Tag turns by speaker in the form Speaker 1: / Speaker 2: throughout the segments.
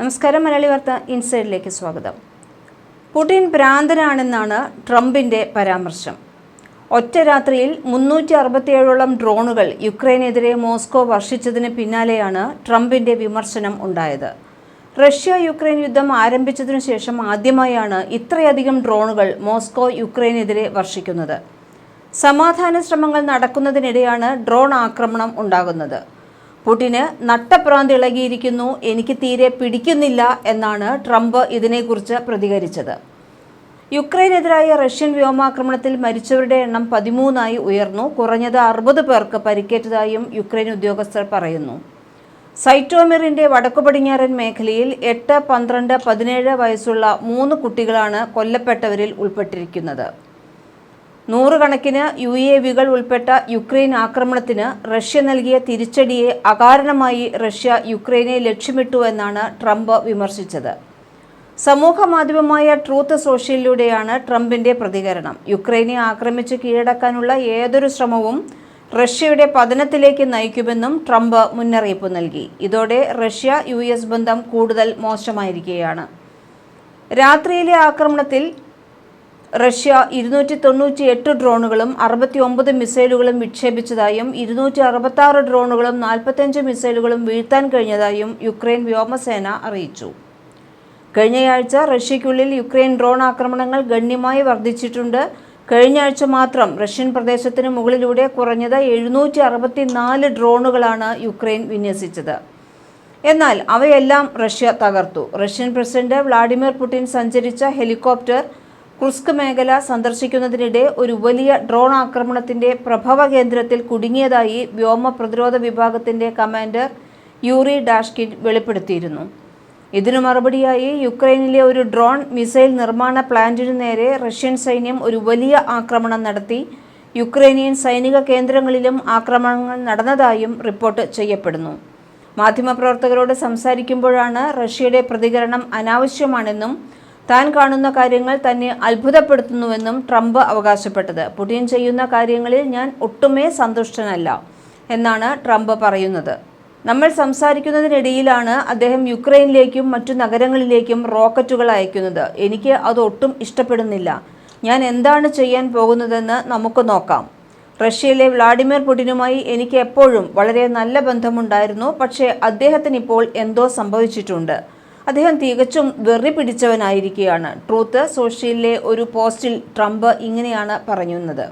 Speaker 1: നമസ്കാരം മലയാളി വാർത്ത ഇൻസൈഡിലേക്ക് സ്വാഗതം. പുടിൻ ഭ്രാന്തനാണെന്നാണ് ട്രംപിന്റെ പരാമർശം. ഒറ്റ രാത്രിയിൽ മുന്നൂറ്റി അറുപത്തിയേഴോളം ഡ്രോണുകൾ യുക്രൈനെതിരെ മോസ്കോ വർഷിച്ചതിന് പിന്നാലെയാണ് ട്രംപിന്റെ വിമർശനം ഉണ്ടായത്. റഷ്യ യുക്രൈൻ യുദ്ധം ആരംഭിച്ചതിനു ശേഷം ആദ്യമായാണ് ഇത്രയധികം ഡ്രോണുകൾ മോസ്കോ യുക്രൈനെതിരെ വർഷിക്കുന്നത്. സമാധാന ശ്രമങ്ങൾ നടക്കുന്നതിനിടെയാണ് ഡ്രോൺ ആക്രമണം ഉണ്ടാകുന്നത്. പുടിന് നട്ടപ്രാന്ത് ഇളകിയിരിക്കുന്നു എനിക്ക് തീരെ പിടിക്കുന്നില്ല എന്നാണ് ട്രംപ് ഇതിനെക്കുറിച്ച് പ്രതികരിച്ചത്. യുക്രൈനെതിരായ റഷ്യൻ വ്യോമാക്രമണത്തിൽ മരിച്ചവരുടെ എണ്ണം പതിമൂന്നായി ഉയർന്നു. കുറഞ്ഞത് അറുപത് പേർക്ക് പരിക്കേറ്റതായും യുക്രൈൻ ഉദ്യോഗസ്ഥർ പറയുന്നു. സൈറ്റോമിറിന്റെ വടക്കു പടിഞ്ഞാറൻ മേഖലയിൽ എട്ട് പന്ത്രണ്ട് പതിനേഴ് വയസ്സുള്ള മൂന്ന് കുട്ടികളാണ് കൊല്ലപ്പെട്ടവരിൽ ഉൾപ്പെട്ടിരിക്കുന്നത്. നൂറുകണക്കിന് യു എ വികൾ ഉൾപ്പെട്ട യുക്രൈൻ ആക്രമണത്തിന് റഷ്യ നൽകിയ തിരിച്ചടിയെ അകാരണമായി റഷ്യ യുക്രൈനെ ലക്ഷ്യമിട്ടു എന്നാണ് ട്രംപ് വിമർശിച്ചത്. സമൂഹ മാധ്യമമായ ട്രൂത്ത് സോഷ്യലിലൂടെയാണ് ട്രംപിന്റെ പ്രതികരണം. യുക്രൈനെ ആക്രമിച്ച് കീഴടക്കാനുള്ള ഏതൊരു ശ്രമവും റഷ്യയുടെ പതനത്തിലേക്ക് നയിക്കുമെന്നും ട്രംപ് മുന്നറിയിപ്പ് നൽകി. ഇതോടെ റഷ്യ യു ബന്ധം കൂടുതൽ മോശമായിരിക്കുകയാണ്. രാത്രിയിലെ ആക്രമണത്തിൽ റഷ്യ ഇരുന്നൂറ്റി തൊണ്ണൂറ്റി എട്ട് ഡ്രോണുകളും അറുപത്തി ഒമ്പത് മിസൈലുകളും വിക്ഷേപിച്ചതായും ഇരുന്നൂറ്റി അറുപത്തി ആറ് ഡ്രോണുകളും നാൽപ്പത്തഞ്ച് മിസൈലുകളും വീഴ്ത്താൻ കഴിഞ്ഞതായും യുക്രൈൻ വ്യോമസേന അറിയിച്ചു. കഴിഞ്ഞയാഴ്ച റഷ്യയ്ക്കുള്ളിൽ യുക്രൈൻ ഡ്രോൺ ആക്രമണങ്ങൾ ഗണ്യമായി വർദ്ധിച്ചിട്ടുണ്ട്. കഴിഞ്ഞയാഴ്ച മാത്രം റഷ്യൻ പ്രദേശത്തിന് മുകളിലൂടെ കുറഞ്ഞത് എഴുന്നൂറ്റി അറുപത്തി നാല് ഡ്രോണുകളാണ് യുക്രൈൻ വിന്യസിച്ചത്. എന്നാൽ അവയെല്ലാം റഷ്യ തകർത്തു. റഷ്യൻ പ്രസിഡന്റ് വ്ളാഡിമിർ പുടിൻ സഞ്ചരിച്ച ഹെലികോപ്റ്റർ ക്രുസ്ക് മേഖല സന്ദർശിക്കുന്നതിനിടെ ഒരു വലിയ ഡ്രോൺ ആക്രമണത്തിന്റെ പ്രഭവ കേന്ദ്രത്തിൽ കുടുങ്ങിയതായി വ്യോമ പ്രതിരോധ വിഭാഗത്തിന്റെ കമാൻഡർ യൂറി ഡാഷ്കിൻ വെളിപ്പെടുത്തിയിരുന്നു. ഇതിനു മറുപടിയായി യുക്രൈനിലെ ഒരു ഡ്രോൺ മിസൈൽ നിർമ്മാണ പ്ലാന്റിനു നേരെ റഷ്യൻ സൈന്യം ഒരു വലിയ ആക്രമണം നടത്തി. യുക്രൈനിയൻ സൈനിക കേന്ദ്രങ്ങളിലും ആക്രമണങ്ങൾ നടന്നതായും റിപ്പോർട്ട് ചെയ്യപ്പെടുന്നു. മാധ്യമപ്രവർത്തകരോട് സംസാരിക്കുമ്പോഴാണ് റഷ്യയുടെ പ്രതികരണം അനാവശ്യമാണെന്നും താൻ കാണുന്ന കാര്യങ്ങൾ തന്നെ അത്ഭുതപ്പെടുത്തുന്നുവെന്നും ട്രംപ് അവകാശപ്പെട്ടത്. പുടിൻ ചെയ്യുന്ന കാര്യങ്ങളിൽ ഞാൻ ഒട്ടുമേ സന്തുഷ്ടനല്ല എന്നാണ് ട്രംപ് പറയുന്നത്. നമ്മൾ സംസാരിക്കുന്നതിനിടയിലാണ് അദ്ദേഹം യുക്രൈനിലേക്കും മറ്റു നഗരങ്ങളിലേക്കും റോക്കറ്റുകൾ അയക്കുന്നത്. എനിക്ക് അത് ഒട്ടും ഇഷ്ടപ്പെടുന്നില്ല. ഞാൻ എന്താണ് ചെയ്യാൻ പോകുന്നതെന്ന് നമുക്ക് നോക്കാം. റഷ്യയിലെ വ്ളാഡിമിർ പുടിനുമായി എനിക്ക് എപ്പോഴും വളരെ നല്ല ബന്ധമുണ്ടായിരുന്നു. പക്ഷേ അദ്ദേഹത്തിന് ഇപ്പോൾ എന്തോ സംഭവിച്ചിട്ടുണ്ട്. അദ്ദേഹം തികച്ചും വെറി പിടിച്ചവനായിരിക്കുകയാണ് ട്രൂത്ത് സോഷ്യലിലെ ഒരു പോസ്റ്റിൽ ട്രംപ് ഇങ്ങനെയാണ് പറഞ്ഞത്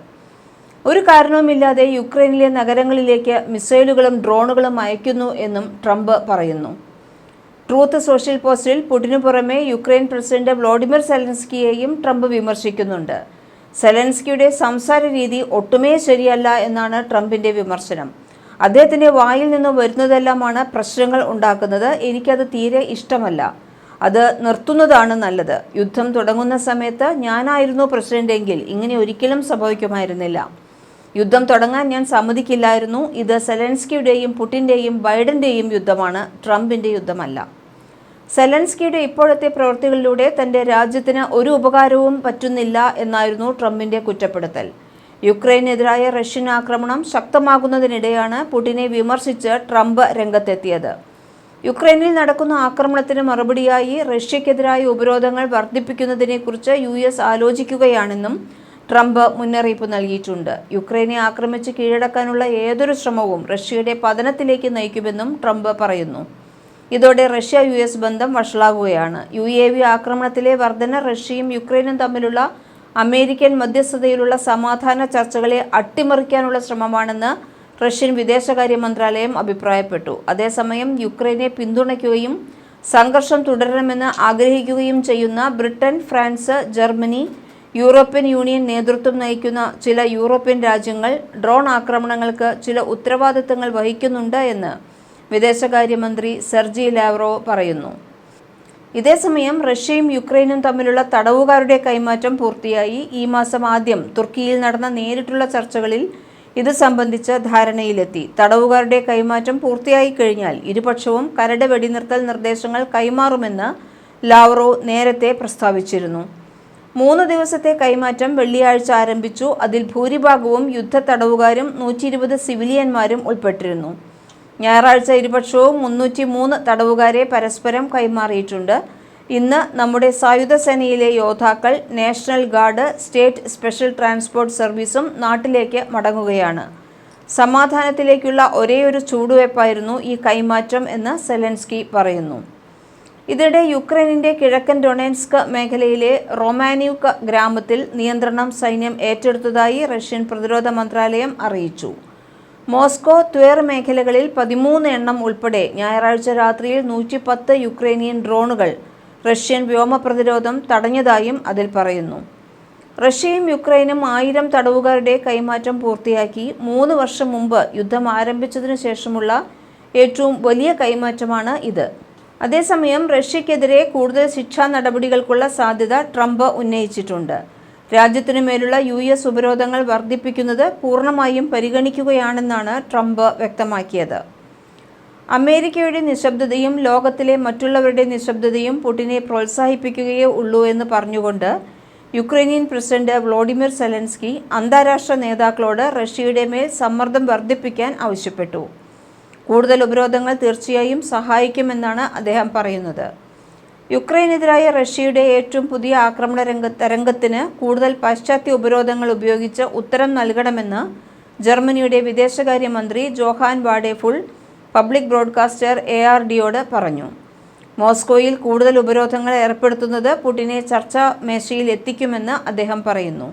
Speaker 1: ഒരു കാരണവുമില്ലാതെ യുക്രൈനിലെ നഗരങ്ങളിലേക്ക് മിസൈലുകളും ഡ്രോണുകളും അയക്കുന്നു എന്നും ട്രംപ് പറയുന്നു. ട്രൂത്ത് സോഷ്യൽ പോസ്റ്റിൽ പുടിനു പുറമെ യുക്രൈൻ പ്രസിഡന്റ് വ്ളോഡിമിർ സെലൻസ്കിയെയും ട്രംപ് വിമർശിക്കുന്നുണ്ട്. സെലൻസ്കിയുടെ സംസാര രീതി ഒട്ടുമേ ശരിയല്ല എന്നാണ് ട്രംപിന്റെ വിമർശനം. അദ്ദേഹത്തിന്റെ വായിൽ നിന്ന് വരുന്നതെല്ലാമാണ് പ്രശ്നങ്ങൾ ഉണ്ടാക്കുന്നത്. എനിക്കത് തീരെ ഇഷ്ടമല്ല. അത് നിർത്തുന്നതാണ് നല്ലത്. യുദ്ധം തുടങ്ങുന്ന സമയത്ത് ഞാനായിരുന്നു പ്രസിഡന്റെങ്കിൽ ഇങ്ങനെ ഒരിക്കലും സംഭവിക്കുമായിരുന്നില്ല. യുദ്ധം തുടങ്ങാൻ ഞാൻ സമ്മതിക്കില്ലായിരുന്നു. ഇത് സെലൻസ്കിയുടെയും പുടിന്റെയും ബൈഡന്റെയും യുദ്ധമാണ്. ട്രംപിന്റെ യുദ്ധമല്ല. സെലൻസ്കിയുടെ ഇപ്പോഴത്തെ പ്രവൃത്തികളിലൂടെ തന്റെ രാജ്യത്തിന് ഒരു ഉപകാരവും പറ്റുന്നില്ല എന്നായിരുന്നു ട്രംപിന്റെ കുറ്റപ്പെടുത്തൽ. യുക്രൈനെതിരായ റഷ്യൻ ആക്രമണം ശക്തമാകുന്നതിനിടെയാണ് പുടിനെ വിമർശിച്ച് ട്രംപ് രംഗത്തെത്തിയത്. യുക്രൈനിൽ നടക്കുന്ന ആക്രമണത്തിന് മറുപടിയായി റഷ്യക്കെതിരായ ഉപരോധങ്ങൾ വർദ്ധിപ്പിക്കുന്നതിനെക്കുറിച്ച് യു എസ് ആലോചിക്കുകയാണെന്നും ട്രംപ് മുന്നറിയിപ്പ് നൽകിയിട്ടുണ്ട്. യുക്രൈനെ ആക്രമിച്ച് കീഴടക്കാനുള്ള ഏതൊരു ശ്രമവും റഷ്യയുടെ പതനത്തിലേക്ക് നയിക്കുമെന്നും ട്രംപ് പറയുന്നു. ഇതോടെ റഷ്യ യു എസ് ബന്ധം വഷളാകുകയാണ്. യു എ വി ആക്രമണത്തിലെ വർധന റഷ്യയും യുക്രൈനും തമ്മിലുള്ള അമേരിക്കൻ മധ്യസ്ഥതയിലുള്ള സമാധാന ചർച്ചകളെ അട്ടിമറിക്കാനുള്ള ശ്രമമാണെന്ന് റഷ്യൻ വിദേശകാര്യ മന്ത്രാലയം അഭിപ്രായപ്പെട്ടു. അതേസമയം യുക്രൈനെ പിന്തുണയ്ക്കുകയും സംഘർഷം തുടരണമെന്ന് ആഗ്രഹിക്കുകയും ചെയ്യുന്ന Britain France Germany European union നേതൃത്വം നയിക്കുന്ന ചില യൂറോപ്യൻ രാജ്യങ്ങൾ ഡ്രോൺ ആക്രമണങ്ങൾക്ക് ചില ഉത്തരവാദിത്തങ്ങൾ വഹിക്കുന്നുണ്ട് എന്ന് വിദേശകാര്യമന്ത്രി സെർജി ലാവ്റോ പറയുന്നു. ഇതേസമയം റഷ്യയും യുക്രൈനും തമ്മിലുള്ള തടവുകാരുടെ കൈമാറ്റം പൂർത്തിയായി. ഈ മാസം ആദ്യം തുർക്കിയിൽ നടന്ന നേരിട്ടുള്ള ചർച്ചകളിൽ ഇത് സംബന്ധിച്ച ധാരണയിലെത്തി. തടവുകാരുടെ കൈമാറ്റം പൂർത്തിയായി കഴിഞ്ഞാൽ ഇരുപക്ഷവും കരട് വെടിനിർത്തൽ നിർദ്ദേശങ്ങൾ കൈമാറുമെന്ന് ലാവ്റോ നേരത്തെ പ്രസ്താവിച്ചിരുന്നു. മൂന്ന് ദിവസത്തെ കൈമാറ്റം വെള്ളിയാഴ്ച ആരംഭിച്ചു. അതിൽ ഭൂരിഭാഗവും യുദ്ധ തടവുകാരും നൂറ്റി സിവിലിയന്മാരും ഉൾപ്പെട്ടിരുന്നു. ഞായറാഴ്ച ഇരുപക്ഷവും മുന്നൂറ്റി മൂന്ന് തടവുകാരെ പരസ്പരം കൈമാറിയിട്ടുണ്ട്. ഇന്ന് നമ്മുടെ സായുധ സേനയിലെ യോദ്ധാക്കൾ national guard state special transport സർവീസും നാട്ടിലേക്ക് മടങ്ങുകയാണ്. സമാധാനത്തിലേക്കുള്ള ഒരേയൊരു ചൂടുവയ്പായിരുന്നു ഈ കൈമാറ്റം എന്ന് സെലൻസ്കി പറയുന്നു. ഇതിനിടെ യുക്രൈനിന്റെ കിഴക്കൻ ഡൊണേൻസ്ക് മേഖലയിലെ റൊമാനിയുക്ക ഗ്രാമത്തിൽ നിയന്ത്രണം സൈന്യം ഏറ്റെടുത്തതായി റഷ്യൻ പ്രതിരോധ മന്ത്രാലയം അറിയിച്ചു. മോസ്കോ ത്വേർ മേഖലകളിൽ പതിമൂന്ന് എണ്ണം ഉൾപ്പെടെ ഞായറാഴ്ച രാത്രിയിൽ നൂറ്റി പത്ത് യുക്രൈനിയൻ ഡ്രോണുകൾ റഷ്യൻ വ്യോമ പ്രതിരോധം തടഞ്ഞതായും അതിൽ പറയുന്നു. റഷ്യയും യുക്രൈനും ആയിരം തടവുകാരുടെ കൈമാറ്റം പൂർത്തിയാക്കി മൂന്ന് വർഷം മുമ്പ് യുദ്ധം ആരംഭിച്ചതിനു ശേഷമുള്ള ഏറ്റവും വലിയ കൈമാറ്റമാണ് ഇത്. അതേസമയം റഷ്യക്കെതിരെ കൂടുതൽ ശിക്ഷാ നടപടികൾക്കുള്ള സാധ്യത ട്രംപ് ഉന്നയിച്ചിട്ടുണ്ട്. രാജ്യത്തിനു മേലുള്ള യു എസ് ഉപരോധങ്ങൾ വർദ്ധിപ്പിക്കുന്നത് പൂർണമായും പരിഗണിക്കുകയാണെന്നാണ് ട്രംപ് വ്യക്തമാക്കിയത്. അമേരിക്കയുടെ നിശബ്ദതയും ലോകത്തിലെ മറ്റുള്ളവരുടെ നിശബ്ദതയും പുടിനെ പ്രോത്സാഹിപ്പിക്കുകയേ ഉള്ളൂ എന്ന് പറഞ്ഞുകൊണ്ട് യുക്രൈനിയൻ പ്രസിഡന്റ് വ്ളോഡിമിർ സെലൻസ്കി അന്താരാഷ്ട്ര നേതാക്കളോട് റഷ്യയുടെ മേൽ സമ്മർദ്ദം വർദ്ധിപ്പിക്കാൻ ആവശ്യപ്പെട്ടു. കൂടുതൽ ഉപരോധങ്ങൾ തീർച്ചയായും സഹായിക്കുമെന്നാണ് അദ്ദേഹം പറയുന്നത്. യുക്രൈനെതിരായ റഷ്യയുടെ ഏറ്റവും പുതിയ ആക്രമണ രംഗ തരംഗത്തിന് കൂടുതൽ പാശ്ചാത്യ ഉപരോധങ്ങൾ ഉപയോഗിച്ച് ഉത്തരം നൽകണമെന്ന് ജർമ്മനിയുടെ വിദേശകാര്യമന്ത്രി Johann Wadephul public broadcaster A R ഡിയോട് പറഞ്ഞു. മോസ്കോയിൽ കൂടുതൽ ഉപരോധങ്ങൾ ഏർപ്പെടുത്തുന്നത് പുടിനെ ചർച്ചാ മേശയിൽ എത്തിക്കുമെന്ന് അദ്ദേഹം പറയുന്നു.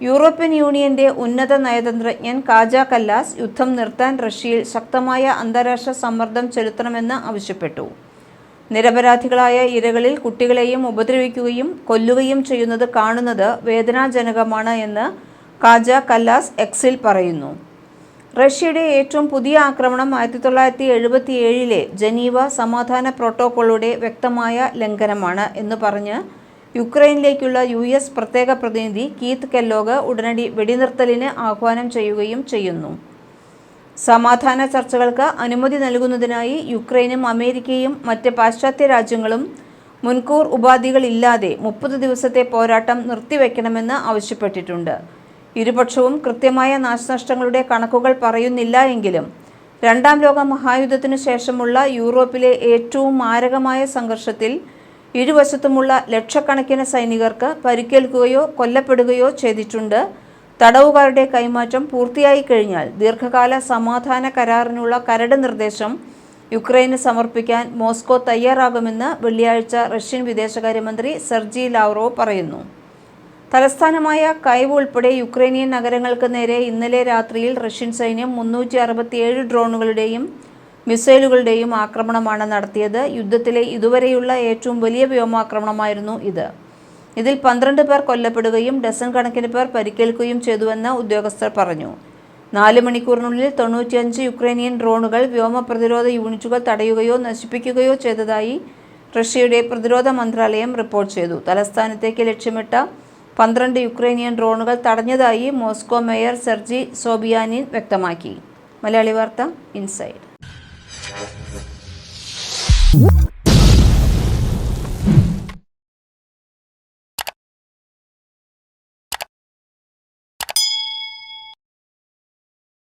Speaker 1: യൂറോപ്യൻ യൂണിയന്റെ ഉന്നത നയതന്ത്രജ്ഞൻ കാജ കല്ലാസ് യുദ്ധം നിർത്താൻ റഷ്യയിൽ ശക്തമായ അന്താരാഷ്ട്ര സമ്മർദ്ദം ചെലുത്തണമെന്ന് ആവശ്യപ്പെട്ടു. നിരപരാധികളായ ഇരകളിൽ കുട്ടികളെയും ഉപദ്രവിക്കുകയും കൊല്ലുകയും ചെയ്യുന്നത് കാണുന്നത് വേദനാജനകമാണ് എന്ന് കാജ കല്ലാസ് എക്സിൽ പറയുന്നു. റഷ്യയുടെ ഏറ്റവും പുതിയ ആക്രമണം ആയിരത്തി തൊള്ളായിരത്തി എഴുപത്തി ഏഴിലെ ജനീവ സമാധാന പ്രോട്ടോക്കോളുടെ വ്യക്തമായ ലംഘനമാണ് എന്ന് പറഞ്ഞ് യുക്രൈനിലേക്കുള്ള യു എസ് പ്രത്യേക പ്രതിനിധി കീത്ത് കെല്ലോഗ് ഉടനടി വെടിനിർത്തലിന് ആഹ്വാനം ചെയ്യുകയും ചെയ്യുന്നു. സമാധാന ചർച്ചകൾക്ക് അനുമതി നൽകുന്നതിനായി യുക്രൈനും അമേരിക്കയും മറ്റ് പാശ്ചാത്യ രാജ്യങ്ങളും മുൻകൂർ ഉപാധികളില്ലാതെ മുപ്പത് ദിവസത്തെ പോരാട്ടം നിർത്തിവെക്കണമെന്ന് ആവശ്യപ്പെട്ടിട്ടുണ്ട്. ഇരുപക്ഷവും കൃത്യമായ നാശനഷ്ടങ്ങളുടെ കണക്കുകൾ പറയുന്നില്ല എങ്കിലും രണ്ടാം ലോക മഹായുദ്ധത്തിനു ശേഷമുള്ള യൂറോപ്പിലെ ഏറ്റവും മാരകമായ സംഘർഷത്തിൽ ഇരുവശത്തുമുള്ള ലക്ഷക്കണക്കിന് സൈനികർക്ക് പരിക്കേൽക്കുകയോ കൊല്ലപ്പെടുകയോ ചെയ്തിട്ടുണ്ട് തടവുകാരുടെ കൈമാറ്റം പൂർത്തിയായി കഴിഞ്ഞാൽ ദീർഘകാല സമാധാന കരാറിനുള്ള കരട് നിർദ്ദേശം യുക്രൈന് സമർപ്പിക്കാൻ മോസ്കോ തയ്യാറാകുമെന്ന് വെള്ളിയാഴ്ച റഷ്യൻ വിദേശകാര്യമന്ത്രി സെർജി ലാവ്റോ പറയുന്നു. തലസ്ഥാനമായ കൈവ് ഉൾപ്പെടെ യുക്രൈനിയൻ നഗരങ്ങൾക്ക് നേരെ ഇന്നലെ രാത്രിയിൽ റഷ്യൻ സൈന്യം മുന്നൂറ്റി അറുപത്തിയേഴ് ഡ്രോണുകളുടെയും മിസൈലുകളുടെയും ആക്രമണമാണ് നടത്തിയത്. യുദ്ധത്തിലെ ഇതുവരെയുള്ള ഏറ്റവും വലിയ വ്യോമാക്രമണമായിരുന്നു ഇത്. ഇതിൽ പന്ത്രണ്ട് പേർ കൊല്ലപ്പെടുകയും ഡസൻ കണക്കിന് പേർ പരിക്കേൽക്കുകയും ചെയ്തുവെന്ന് ഉദ്യോഗസ്ഥർ പറഞ്ഞു. നാല് മണിക്കൂറിനുള്ളിൽ തൊണ്ണൂറ്റിയഞ്ച് യുക്രൈനിയൻ ഡ്രോണുകൾ വ്യോമ പ്രതിരോധ യൂണിറ്റുകൾ തടയുകയോ നശിപ്പിക്കുകയോ ചെയ്തതായി റഷ്യയുടെ പ്രതിരോധ മന്ത്രാലയം റിപ്പോർട്ട് ചെയ്തു. തലസ്ഥാനത്തേക്ക് ലക്ഷ്യമിട്ട പന്ത്രണ്ട് യുക്രൈനിയൻ ഡ്രോണുകൾ തടഞ്ഞതായി മോസ്കോ മേയർ സെർജി സോബിയാനിൻ വ്യക്തമാക്കി. മലയാളി വാർത്ത ഇൻസൈഡ്.